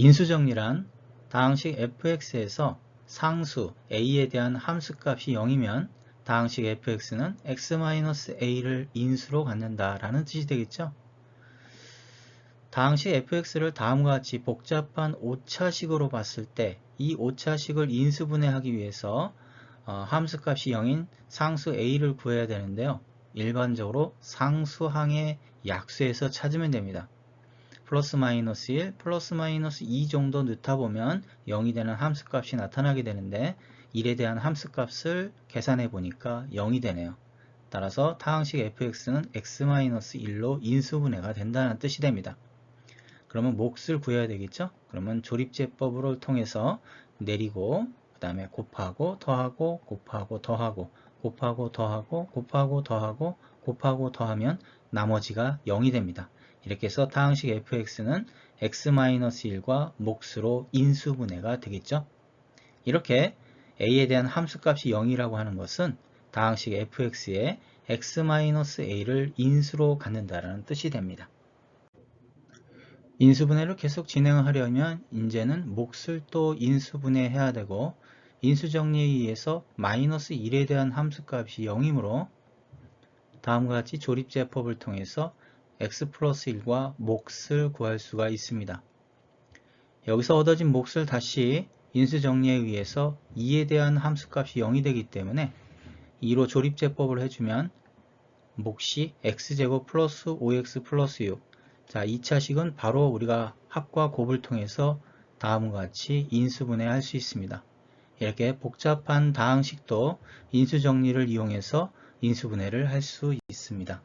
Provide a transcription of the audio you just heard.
인수정리란 다항식 fx에서 상수 a에 대한 함수값이 0이면 다항식 fx는 x-a를 인수로 갖는다 라는 뜻이 되겠죠. 다항식 fx를 다음과 같이 복잡한 오차식으로 봤을 때 이 오차식을 인수분해하기 위해서 어, 함수값이 0인 상수 a를 구해야 되는데요. 일반적으로 상수항의 약수에서 찾으면 됩니다. 플러스 마이너스 1, 플러스 마이너스 2 정도 넣다 보면 0이 되는 함수값이 나타나게 되는데 1에 대한 함수값을 계산해 보니까 0이 되네요. 따라서 타항식 fx는 x-1로 인수분해가 된다는 뜻이 됩니다. 그러면 몫을 구해야 되겠죠? 그러면 조립제법을 통해서 내리고 그 다음에 곱하고 더하고 곱하고 더하고 곱하고 더하고 곱하고 더하고 곱하고 더하면 나머지가 0이 됩니다. 이렇게 해서 타항식 fx는 x-1과 몫으로 인수분해가 되겠죠. 이렇게 a에 대한 함수값이 0이라고 하는 것은 다항식 fx에 x-a를 인수로 갖는다라는 뜻이 됩니다. 인수분해를 계속 진행하려면 이제는 몫을 또 인수분해해야 되고 인수정리에 의해서 마이너스 1에 대한 함수값이 0이므로 다음과 같이 조립제법을 통해서 x 플러스 1과 몫을 구할 수가 있습니다. 여기서 얻어진 몫을 다시 인수정리에 의해서 2에 대한 함수값이 0이 되기 때문에 2로 조립제법을 해주면 몫이 x제곱 플러스 5x 플러스 6 자, 2차식은 바로 우리가 합과 곱을 통해서 다음과 같이 인수분해할 수 있습니다. 이렇게 복잡한 다항식도 인수정리를 이용해서 인수분해를 할 수 있습니다.